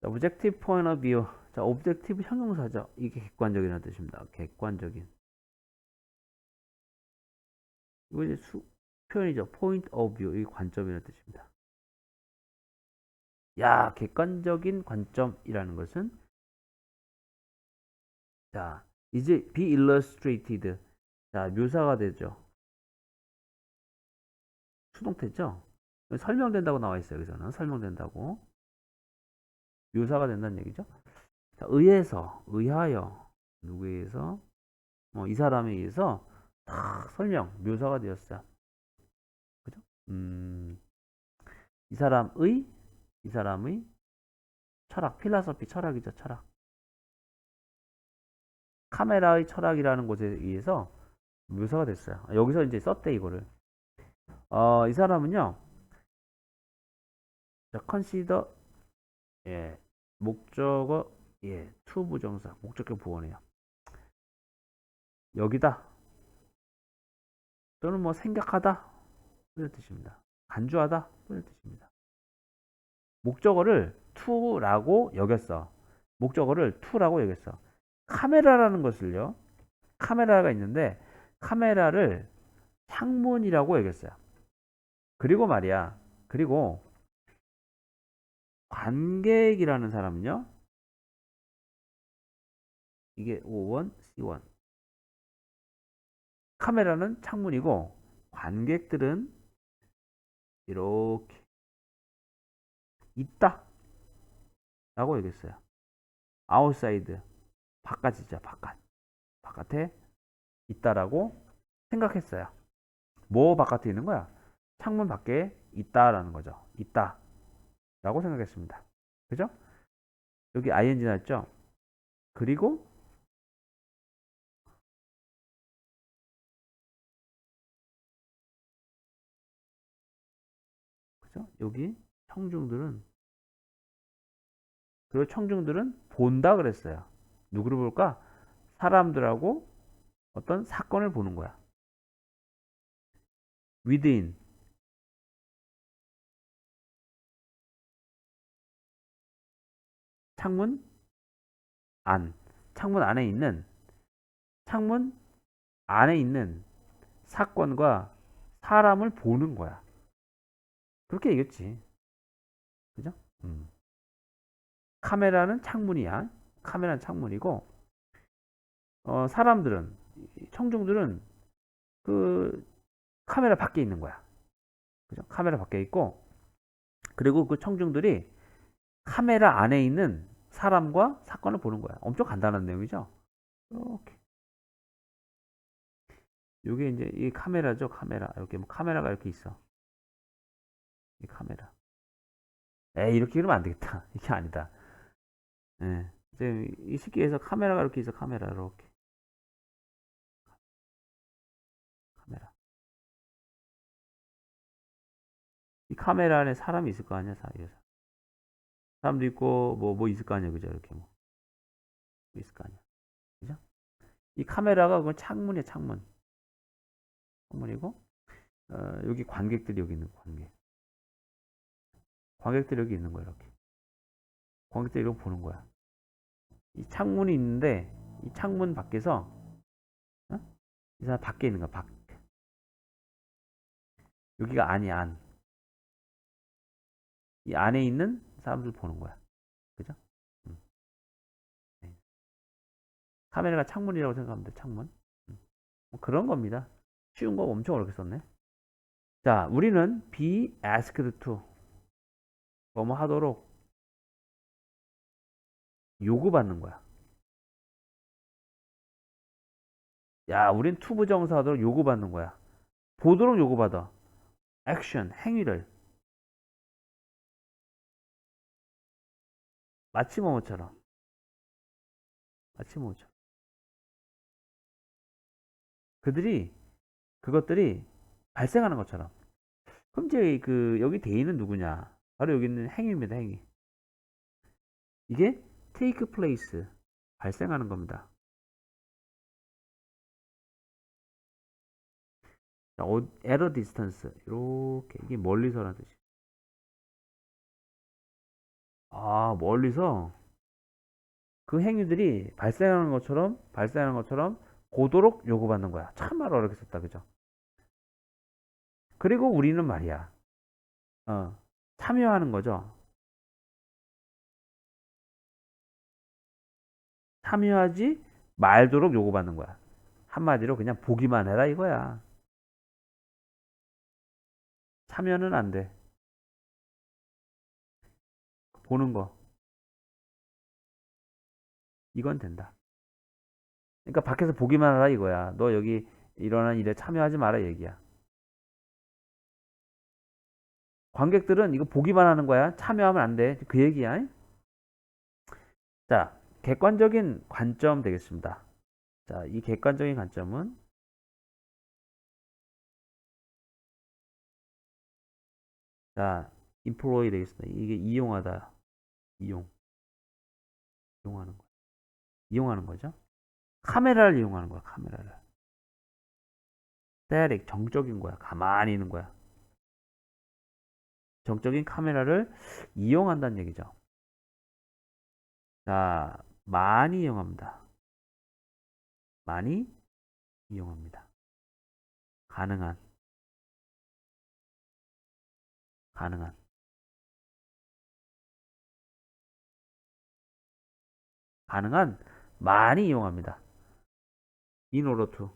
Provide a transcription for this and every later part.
자, objective point of view. 자, objective 형용사죠. 이게 객관적이라는 뜻입니다. 객관적인. 이거 이제 수, 표현이죠. point of view. 이게 관점이라는 뜻입니다. 야, 객관적인 관점이라는 것은 자, 이제 be illustrated. 자, 묘사가 되죠. 수동태죠. 설명된다고 나와 있어요. 여기서는 설명된다고. 묘사가 된다는 얘기죠. 자, 의해서, 의하여, 누구에 의해서, 어, 이 사람에 의해서 딱 설명, 묘사가 되었어요. 그죠? 음, 이 사람의, 이 사람의 철학, 필라소피 철학이죠, 철학. 카메라의 철학이라는 곳에 의해서 묘사가 됐어요. 여기서 이제 썼대, 이거를. 어, 이 사람은요, 자, consider, 예, 목적어, 예, to 부정사, 목적격 부원이에요. 여기다. 또는 뭐 생각하다. 이런 뜻입니다. 간주하다. 이런 뜻입니다. 목적어를 to라고 여겼어. 목적어를 to라고 여겼어. 카메라라는 것을요. 카메라가 있는데 카메라를 창문이라고 여겼어요. 그리고 말이야. 그리고 관객이라는 사람은요. 이게 O1, C1. 카메라는 창문이고 관객들은 이렇게 있다 라고 얘기했어요. 아웃사이드 바깥이죠. 바깥. 바깥에 있다라고 생각했어요. 뭐 바깥에 있는 거야? 창문 밖에 있다라는 거죠. 있다. 라고 생각했습니다. 그죠? 여기 ing 나왔죠? 그리고 그죠? 여기 청중들은 그리고 청중들은 본다 그랬어요. 누구를 볼까? 사람들하고 어떤 사건을 보는 거야. within 창문 안 창문 안에 있는 창문 안에 있는 사건과 사람을 보는 거야. 그렇게 얘기했지. 그죠? 음. 카메라는 창문이야. 카메라는 창문이고, 어, 사람들은, 청중들은 그 카메라 밖에 있는 거야. 그죠? 카메라 밖에 있고, 그리고 그 청중들이 카메라 안에 있는 사람과 사건을 보는 거야. 엄청 간단한 내용이죠? 이렇게. 요게 이제 이 카메라죠, 카메라. 이렇게 뭐 카메라가 이렇게 있어. 이 카메라. 에이, 이렇게 그러면 안 되겠다. 이게 아니다. 예. 이제 이 시기에서 카메라가 이렇게 있어, 카메라. 이렇게. 카메라. 이 카메라 안에 사람이 있을 거 아니야, 사이에서. 사람도 있고, 뭐, 뭐 있을 거 아니야, 그죠? 이렇게 뭐. 뭐 있을 거 아니야. 그죠? 이 카메라가 그 창문이야, 창문. 창문이고, 어, 여기 관객들이 여기 있는 관객. 관객들이 여기 있는 거야, 이렇게. 관객들이 이렇게 보는 거야. 이 창문이 있는데, 이 창문 밖에서, 어? 이 사람 밖에 있는 거야, 밖. 여기가 안이 안. 이 안에 있는 사람들 보는 거야. 그죠? 음. 네. 카메라가 창문이라고 생각하면 돼, 창문. 음. 뭐 그런 겁니다. 쉬운 거 엄청 어렵게 썼네. 자, 우리는 be asked to. 뭐뭐 하도록 요구받는 거야. 야, 우린 투부정사 하도록 요구받는 거야. 보도록 요구받아. 액션, 행위를. 마치 뭐뭐처럼. 마치 뭐뭐처럼. 그들이, 그것들이 발생하는 것처럼. 그럼 이제 그, 여기 대인은 누구냐? 바로 여기 있는 행위입니다, 행위. 이게 take place, 발생하는 겁니다. 자, 어, at a distance, 이렇게, 이게 멀리서라는 뜻이에요. 아, 멀리서 그 행위들이 발생하는 것처럼, 발생하는 것처럼 고도록 요구받는 거야. 참말 어렵게 썼다, 그죠? 그리고 우리는 말이야, 어, 참여하는 거죠. 참여하지 말도록 요구받는 거야. 한마디로 그냥 보기만 해라 이거야. 참여는 안 돼. 보는 거. 이건 된다. 그러니까 밖에서 보기만 하라 이거야. 너 여기 일어난 일에 참여하지 마라 얘기야. 관객들은 이거 보기만 하는 거야. 참여하면 안 돼. 그 얘기야. 자, 객관적인 관점 되겠습니다. 자, 이 객관적인 관점은 자, 인프로이 되겠습니다. 이게 이용하다. 이용. 이용하는 거. 이용하는 거죠. 카메라를 이용하는 거야, 카메라를. static, 정적인 거야. 가만히 있는 거야. 정적인 카메라를 이용한다는 얘기죠. 자, 많이 이용합니다. 많이 이용합니다. 가능한 가능한 가능한 많이 이용합니다. in order to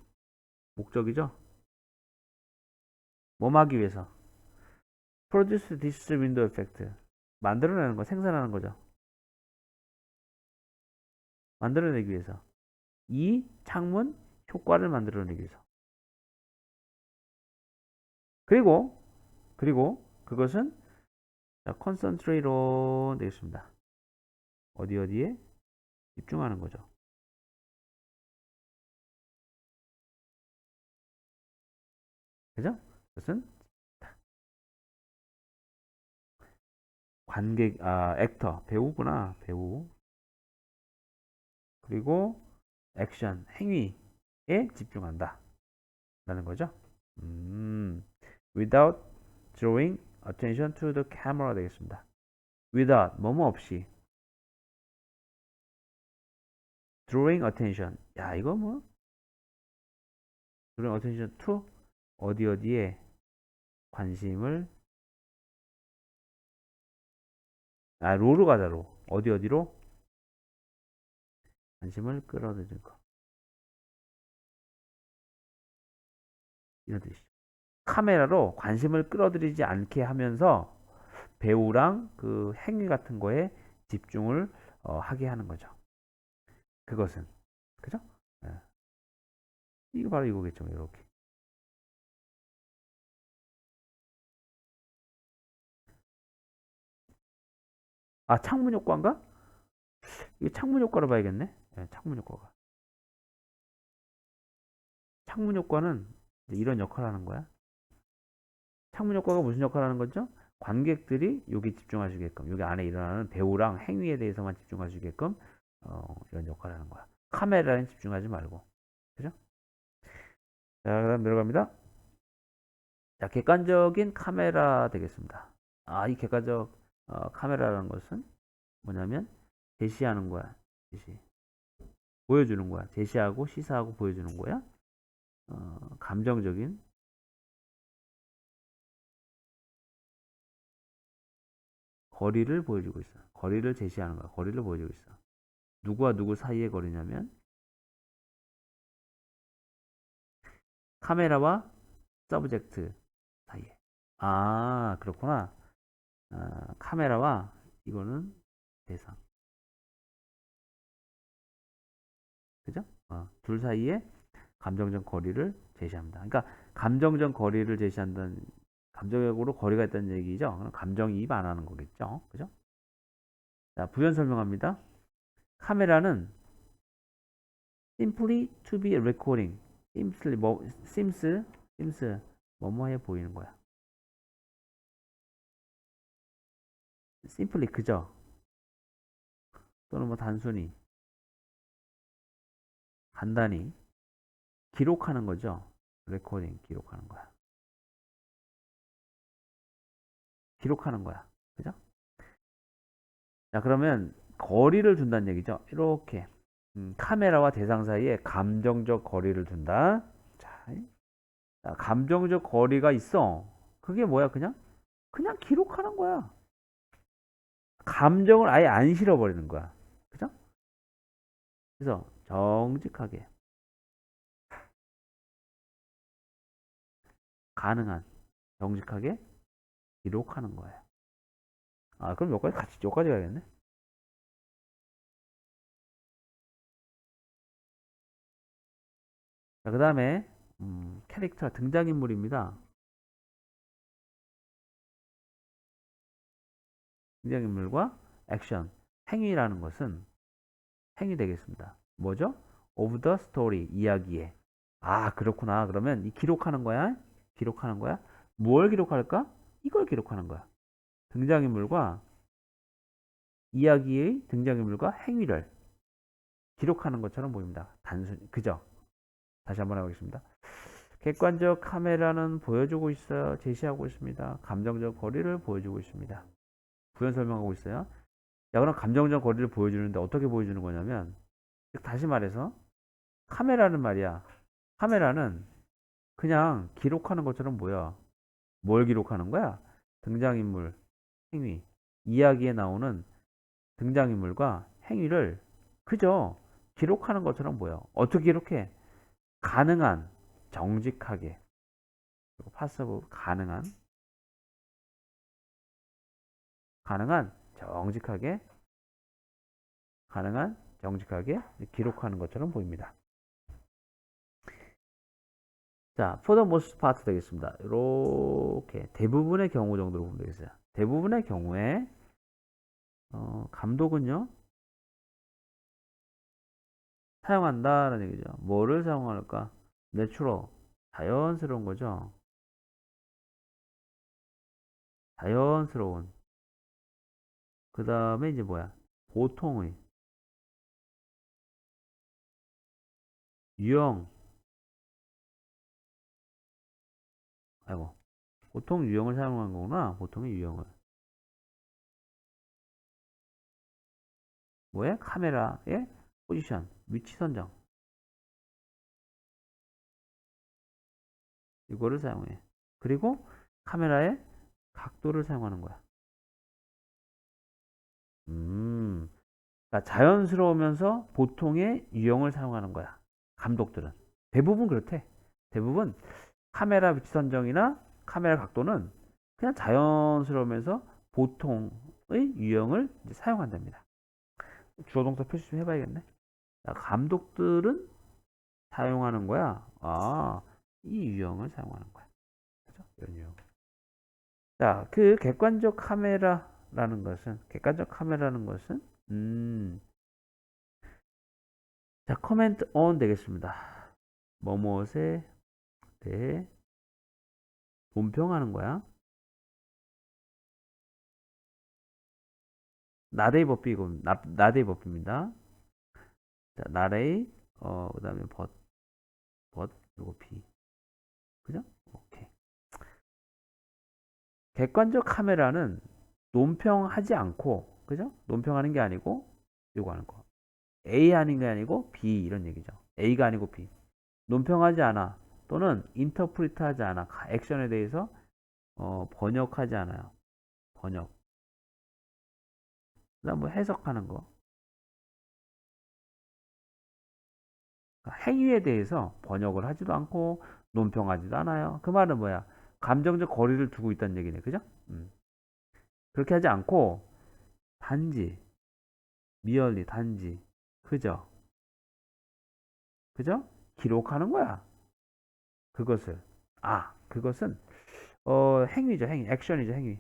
목적이죠. 뭐 하기 위해서 produce this window effect 만들어내는 거 생산하는 거죠. 만들어내기 위해서 이 창문 효과를 만들어내기 위해서 그리고 그리고 그것은 자, on 되겠습니다. 어디 어디에 집중하는 거죠. 그죠? 그것은 관객, 아, 액터, 배우구나, 배우. 그리고 액션, 행위에 집중한다. 라는 거죠. 음, without drawing attention to the camera 되겠습니다. without, 뭐뭐 없이. Drawing attention. 야, 이거 뭐? drawing attention to 어디 어디에 관심을 아, 로로 가자, 로. 어디 어디로? 관심을 끌어들일 거. 이런 뜻이죠. 카메라로 관심을 끌어들이지 않게 하면서 배우랑 그 행위 같은 거에 집중을 어, 하게 하는 거죠. 그것은 그죠? 네. 이거 바로 이거겠죠. 이렇게. 아 창문 효과인가? 이게 창문 효과로 봐야겠네. 네, 창문 효과가. 창문 효과는 이런 역할을 하는 거야. 창문 효과가 무슨 역할을 하는 거죠? 관객들이 여기 집중하시게끔 여기 안에 일어나는 배우랑 행위에 대해서만 집중하시게끔 어, 이런 역할을 하는 거야. 카메라에 집중하지 말고. 그죠? 자, 그 다음 내려갑니다. 자, 객관적인 카메라 되겠습니다. 아, 이 객관적 어, 카메라라는 것은 뭐냐면 제시하는 거야. 제시. 보여주는 거야. 제시하고 시사하고 보여주는 거야. 어, 감정적인 거리를 보여주고 있어. 거리를 제시하는 거야. 거리를 보여주고 있어. 누구와 누구 사이의 거리냐면 카메라와 서브젝트 사이에. 아, 그렇구나. 아, 카메라와 이거는 대상. 그죠? 어, 둘 사이에 감정적 거리를 제시합니다. 그러니까 감정적 거리를 제시한다는 감정적으로 거리가 있다는 얘기죠. 그럼 감정이입 안 하는 거겠죠. 그죠? 자, 부연 설명합니다. 카메라는 simply to be recording. simply 뭐 seems seems 뭐뭐해 보이는 거야. simply 그죠? 또는 뭐 단순히 간단히 기록하는 거죠. 레코딩 기록하는 거야. 기록하는 거야. 그죠? 자, 그러면 거리를 둔다는 얘기죠. 이렇게 음, 카메라와 대상 사이에 감정적 거리를 둔다. 자, 자, 감정적 거리가 있어. 그게 뭐야? 그냥 그냥 기록하는 거야. 감정을 아예 안 실어버리는 거야. 그죠? 그래서 정직하게 가능한 정직하게 기록하는 거예요. 아, 그럼 여기까지 같이 여기까지 가야겠네. 그 다음에 음, 캐릭터 등장인물입니다. 등장인물과 액션, 행위라는 것은 행위 되겠습니다. 뭐죠? of the story, 이야기에. 아, 그렇구나. 그러면 이 기록하는 거야? 기록하는 거야? 뭘 기록할까? 이걸 기록하는 거야. 등장인물과 이야기의 등장인물과 행위를 기록하는 것처럼 보입니다. 단순히 그죠? 다시 한번 해보겠습니다. 객관적 카메라는 보여주고 있어요. 제시하고 있습니다. 감정적 거리를 보여주고 있습니다. 부연 설명하고 있어요. 자, 그럼 감정적 거리를 보여주는데 어떻게 보여주는 거냐면 다시 말해서 카메라는 말이야. 카메라는 그냥 기록하는 것처럼 뭐야? 뭘 기록하는 거야? 등장인물, 행위, 이야기에 나오는 등장인물과 행위를 그저 기록하는 것처럼 보여. 어떻게 기록해? 가능한, 정직하게. 그리고 파서브 가능한, 가능한, 정직하게, 가능한, 정직하게 기록하는 것처럼 보입니다. 자, for the most part 되겠습니다. 이렇게 대부분의 경우 정도로 보면 되겠어요. 대부분의 경우에 어, 감독은요 사용한다라는 얘기죠. 뭐를 사용할까? 내추럴 자연스러운 거죠. 자연스러운 그 다음에 이제 뭐야? 보통의 유형 아이고 보통 유형을 사용한 거구나 보통의 유형을 뭐야? 카메라의 포지션 위치 선정. 이거를 사용해. 그리고 카메라의 각도를 사용하는 거야. 음. 그러니까 자연스러우면서 보통의 유형을 사용하는 거야 감독들은. 대부분 그렇대. 대부분 카메라 위치 선정이나 카메라 각도는 그냥 자연스러우면서 보통의 유형을 사용한답니다. 주어 동사 표시 좀 해봐야겠네. 자, 감독들은 사용하는 거야. 아, 이 유형을 사용하는 거야. 그죠? 이런 유형. 자, 그 객관적 카메라라는 것은, 객관적 카메라라는 것은, 음, 자, 커멘트 on 되겠습니다. 뭐뭇에 대해 논평하는 거야. 나레이 법비 이거 나, 나레이 법비입니다. 자, 나레이 어 그 다음에 벗, 벗 그리고 비. 그죠? 오케이. 객관적 카메라는 논평하지 않고 그죠? 논평하는 게 아니고 이거 하는 거. A 하는 게 아니고 B 이런 얘기죠. A가 아니고 B. 논평하지 않아. 또는 인터프리트 하지 않아. 액션에 대해서 어, 번역하지 않아요. 번역. 그 다음 뭐 해석하는 거. 행위에 대해서 번역을 하지도 않고 논평하지도 않아요. 그 말은 뭐야? 감정적 거리를 두고 있다는 얘기네. 그죠? 음. 그렇게 하지 않고 단지 미얼리 단지 그죠? 그죠? 기록하는 거야. 그것을 아 그것은 어 행위죠 행위 액션이죠 행위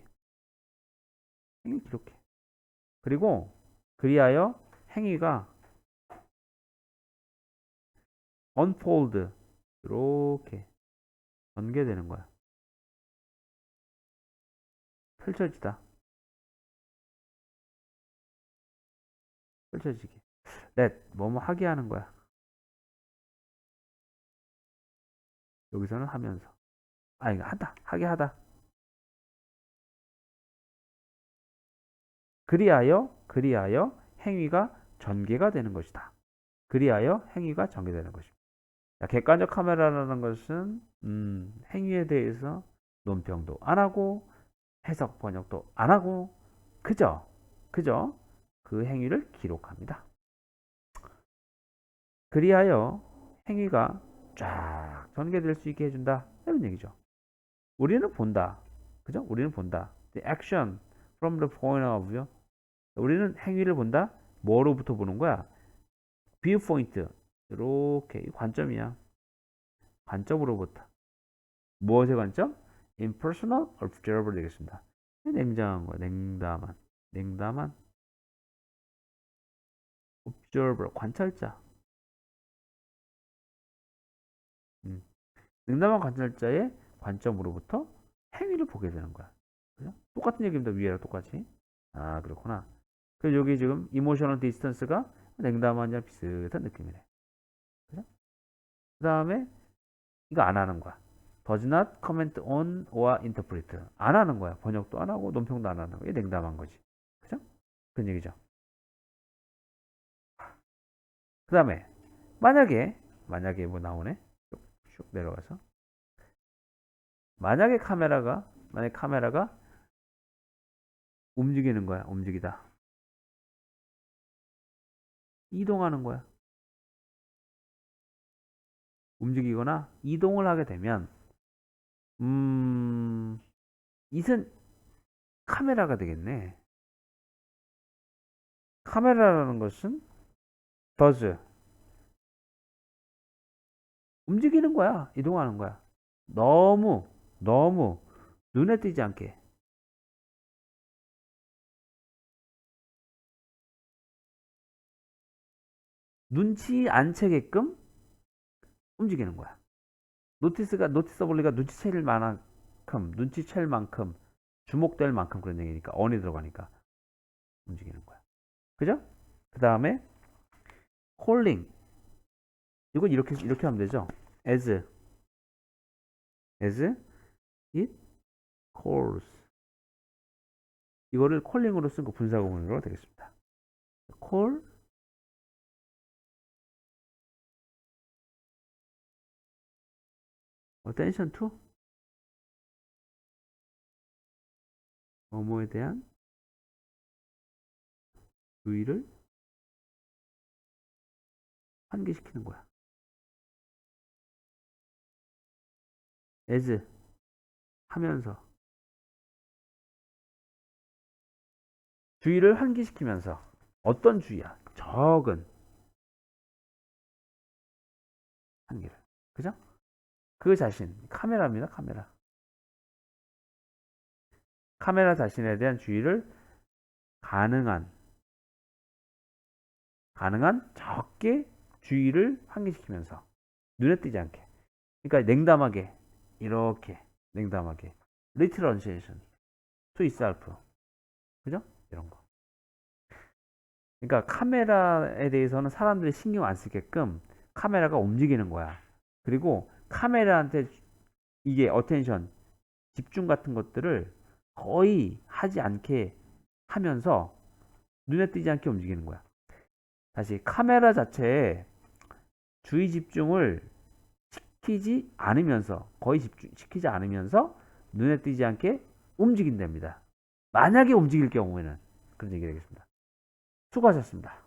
행위 기록해 그리고 그리하여 행위가 unfold 이렇게 전개되는 거야. 펼쳐지다. 펼쳐지기 let 뭐뭐 하게 하는 거야. 여기서는 하면서. 아니 하다. 하게 하다. 그리하여 그리하여 행위가 전개가 되는 것이다. 그리하여 행위가 전개되는 것입니다. 자, 객관적 카메라라는 것은 음, 행위에 대해서 논평도 안 하고 해석 번역도 안 하고 그저 그저 그 행위를 기록합니다. 그리하여 행위가 쫙 전개될 수 있게 해준다. 이런 얘기죠. 우리는 본다. 그죠? 우리는 본다. The action from the point of view. 우리는 행위를 본다. 뭐로부터 보는 거야? viewpoint. 이렇게 이 관점이야. 관점으로부터. 무엇의 관점? impersonal observer 되겠습니다. 냉정한 거야. 냉담한. 냉담한 observer 관찰자. 음. 냉담한 관찰자의 관점으로부터 행위를 보게 되는 거야. 그죠? 똑같은 얘기입니다. 위에랑 똑같이. 아, 그렇구나. 그럼 여기 지금 이모셔널 디스턴스가 냉담한이랑 비슷한 느낌이네. 그죠? 그 다음에 이거 안 하는 거야. does not comment on or interpret. 안 하는 거야. 번역도 안 하고 논평도 안 하는 거야. 이게 냉담한 거지. 그죠? 그런 얘기죠. 그 다음에 만약에 만약에 뭐 나오네. 쭉, 쭉 내려가서 만약에 카메라가 만약 카메라가 움직이는 거야. 움직이다. 이동하는 거야. 움직이거나 이동을 하게 되면 음 이는 카메라가 되겠네. 카메라라는 것은 does 움직이는 거야. 이동하는 거야. 너무 너무 눈에 띄지 않게 눈치 안 채게끔 움직이는 거야. 노티스가 노티서블리가 눈치챌 만큼 눈치챌 만큼 주목될 만큼 그런 얘기니까 언이 들어가니까 움직이는 거야. 그죠? 그 다음에 calling 이건 이렇게 이렇게 하면 되죠. as as it calls 이거를 calling으로 쓴 거 분사구문으로 되겠습니다. call attention to 뭐뭐에 대한 주의를 환기시키는 거야. as 하면서 주의를 환기시키면서 어떤 주의야? 적은 한계를. 그죠? 그 자신, 카메라입니다, 카메라. 카메라 자신에 대한 주의를 가능한, 가능한 적게 주의를 환기시키면서 눈에 띄지 않게. 그러니까 냉담하게, 이렇게 냉담하게. Little Unciation to itself. 그죠? 이런 거. 그러니까 카메라에 대해서는 사람들이 신경 안 쓰게끔 카메라가 움직이는 거야. 그리고 카메라한테 이게 어텐션, 집중 같은 것들을 거의 하지 않게 하면서 눈에 띄지 않게 움직이는 거야. 다시 카메라 자체에 주의 집중을 시키지 않으면서 거의 집중 시키지 않으면서 눈에 띄지 않게 움직인답니다. 만약에 움직일 경우에는 그런 얘기 되겠습니다. 수고하셨습니다.